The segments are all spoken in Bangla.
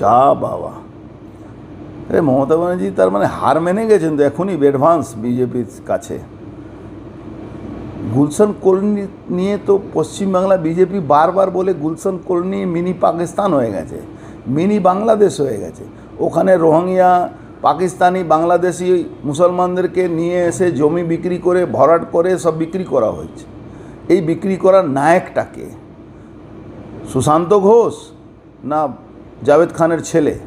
যা বাবা। মমতা ব্যানার্জি তার মানে হার মেনে গেছেন তো এখনই অ্যাডভান্স বিজেপির কাছে। গুলশান কলোনি নিয়ে তো পশ্চিমবাংলা বিজেপি বারবার বলে গুলশান কলোনি মিনি পাকিস্তান হয়ে গেছে, মিনি বাংলাদেশ হয়ে গেছে। ওখানে রোহিঙ্গা, পাকিস্তানি, বাংলাদেশি মুসলমানদেরকে নিয়ে এসে জমি বিক্রি করে, ভরাট করে সব বিক্রি করা হয়েছে। এই বিক্রি করার নায়কটাকে সুশান্ত ঘোষ না জাভেদ খানের ছেলে।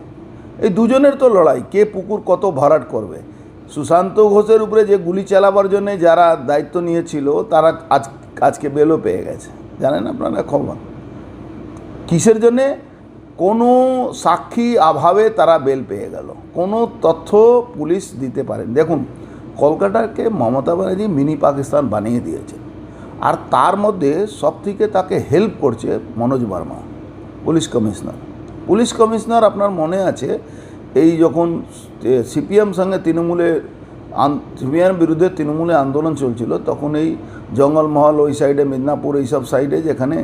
এই দুজনের তো লড়াই, কে পুকুর কত ভরাট করবে? সুশান্ত ঘোষের উপরে যে গুলি চালাবার জন্যে যারা দায়িত্ব নিয়েছিল, তারা আজ, আজকে বেলও পেয়ে গেছে। জানেন আপনারা খবর? কিসের জন্যে? কোনো সাক্ষী অভাবে তারা বেল পেয়ে গেল। কোনো তথ্য পুলিশ দিতে পারেন। দেখুন, কলকাতাকে মমতা ব্যানার্জি মিনি পাকিস্তান বানিয়ে দিয়েছে। আর তার মধ্যে সবথেকে তাকে হেল্প করছে Manoj Barma, police commissioner. Police commissioner আপনার মনে আছে, এই যখন সিপিএম সঙ্গে তৃণমূলের সিপিএম বিরুদ্ধে তৃণমূলে আন্দোলন চলছিল, তখন এই জঙ্গলমহল ওই সাইডে, মিদনাপুর এইসব সাইডে যেখানে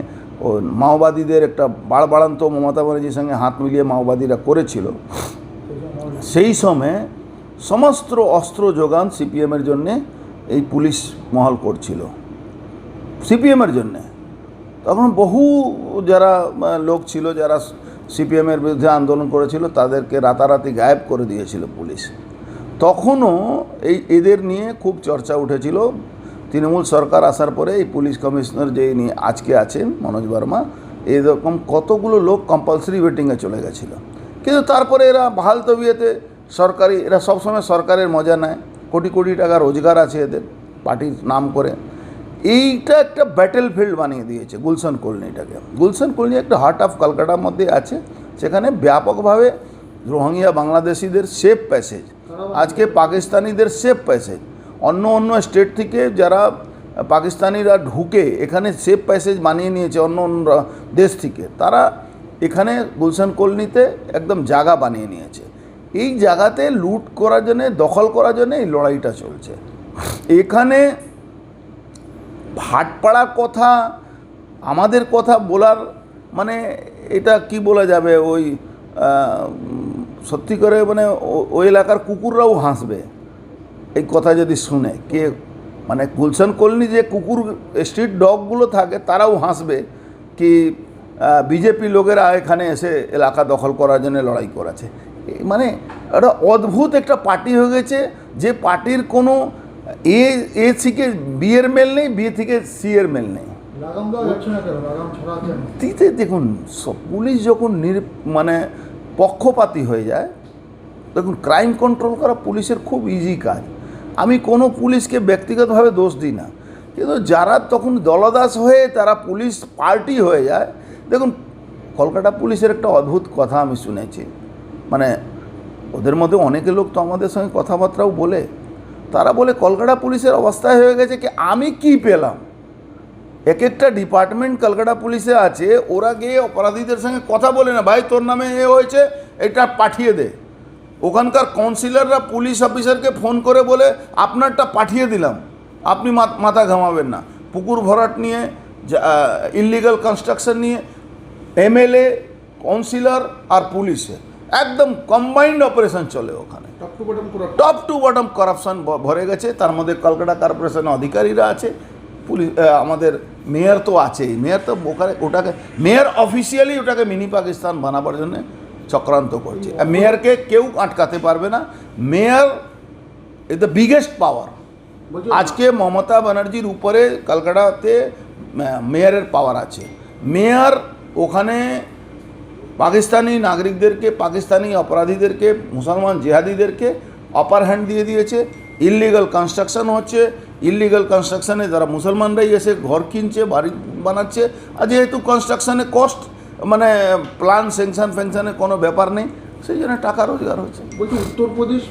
মাওবাদীদের একটা বাড়বাড়ান্ত মমতা ব্যানার্জির সঙ্গে হাত মিলিয়ে মাওবাদীরা করেছিল, সেই সময়ে সমস্ত অস্ত্র যোগান সিপিএমের জন্যে এই পুলিশ মহল করছিল, সিপিএমের জন্যে। তখন বহু যারা লোক ছিল যারা সিপিএমের বিরুদ্ধে আন্দোলন করেছিল, তাদেরকে রাতারাতি গায়েব করে দিয়েছিল পুলিশ। তখনও এই এদের নিয়ে খুব চর্চা উঠেছিল। তৃণমূল সরকার আসার পরে এই পুলিশ কমিশনার যে নিয়ে আজকে আছেন, মনোজ বর্মা, এরকম কতগুলো লোক কম্পালসারি ওয়েটিংয়ে চলে গেছিল। কিন্তু তারপরে এরা বহাল তবিয়েতে সরকারি, এরা সবসময় সরকারের মজা নেয়। কোটি কোটি টাকা রোজগার আছে এদের, পার্টির নাম করে। এইটা একটা ব্যাটেল ফিল্ড বানিয়ে দিয়েছে গুলশান কলোনিটাকে। গুলশান কলোনি একটা হার্ট অফ কলকাতার মধ্যে আছে, সেখানে ব্যাপকভাবে রোহিঙ্গা বাংলাদেশিদের সেফ প্যাসেজ আজকে পাকিস্তানিদের সেফ প্যাসেজ অন্য অন্য স্টেট থেকে যারা পাকিস্তানিরা ঢুকে এখানে সেফ প্যাসেজ বানিয়ে নিয়েছে অন্য অন্য দেশ থেকে, তারা এখানে গুলশান কলোনিতে একদম জায়গা বানিয়ে নিয়েছে। এই জায়গাতে লুট করার জন্যে, দখল করার জন্যে এই লড়াইটা চলছে। এখানে ভাটপাড়ার কথা, আমাদের কথা বলার মানে এটা কি বলা যাবে? ওই সত্যি করে মানে ওই এলাকার কুকুররাও হাসবে। এই কথা যদি শুনে কে মানে গুলশান কলোনি যে কুকুর স্ট্রিট ডগগুলো থাকে, তারাও হাসবে কি বিজেপি লোকেরা এখানে এসে এলাকা দখল করার জন্য লড়াই করেছে। মানে একটা অদ্ভুত একটা পার্টি হয়ে গেছে, যে পার্টির কোনো এ এ থেকে বিয়ের মেল নেই বিয়ে থেকে সি এর মেল নেই। তিতে দেখুন পুলিশ যখন নির মানে পক্ষপাতী হয়ে যায় দেখুন ক্রাইম কন্ট্রোল করা পুলিশের খুব ইজি কাজ। আমি কোনো পুলিশকে ব্যক্তিগতভাবে দোষ দিই না। কিন্তু যারা তখন দলদাস হয়ে তারা পুলিশ পার্টি হয়ে যায় দেখুন কলকাতা পুলিশের একটা অদ্ভুত কথা আমি শুনেছি। মানে ওদের মধ্যে অনেকে লোক তো আমাদের সঙ্গে কথাবার্তাও বলে। তারা বলে, কলকাতা পুলিশের অবস্থায় হয়ে গেছে কি? আমি কি পেলাম? এক একটা ডিপার্টমেন্ট কলকাতা পুলিশে আছে, ওরা গিয়ে অপরাধীদের সঙ্গে কথা বলে না, ভাই, তোর নামে এ হয়েছে, এটা পাঠিয়ে দে। ওখানকার কাউন্সিলররা পুলিশ অফিসারকে ফোন করে বলে, আপনারটা পাঠিয়ে দিলাম, আপনি মাথা ঘামাবেন না। পুকুর ভরাট নিয়ে ইলিগাল কনস্ট্রাকশন নিয়ে এমএলএ কাউন্সিলর আর পুলিশে। একদম কম্বাইন্ড অপারেশন চলে ওখানে। টপ টু বটম করাপশন ভরে গেছে। তার মধ্যে কলকাতা কর্পোরেশনের অধিকারীরা আছে। পুলিশ আমাদের মেয়র তো আছেই। মেয়র তো ওখানে ওটাকে মেয়র অফিসিয়ালি ওটাকে মিনি পাকিস্তান বানাবার জন্য চক্রান্ত করছে। আর মেয়রকে কেউ আটকাতে পারবে না। Mayor is the biggest power আজকে মমতা ব্যানার্জির উপরে কলকাতাতে মেয়রের পাওয়ার আছে। মেয়র ওখানে পাকিস্তানি নাগরিকদেরকে, পাকিস্তানি অপরাধীদেরকে, মুসলমান জেহাদিদেরকে অপার হ্যান্ড দিয়ে দিয়েছে। ইললিগাল কনস্ট্রাকশন হচ্ছে। ইললিগাল কনস্ট্রাকশানে যারা মুসলমানরাই এসে ঘর কিনছে, বাড়ি বানাচ্ছে, আর যেহেতু কনস্ট্রাকশানে কস্ট মানে প্ল্যান স্যাংশন ফ্যাংশনের কোনো ব্যাপার নেই, সেই জন্য টাকা রোজগার হচ্ছে। বলছি, উত্তরপ্রদেশ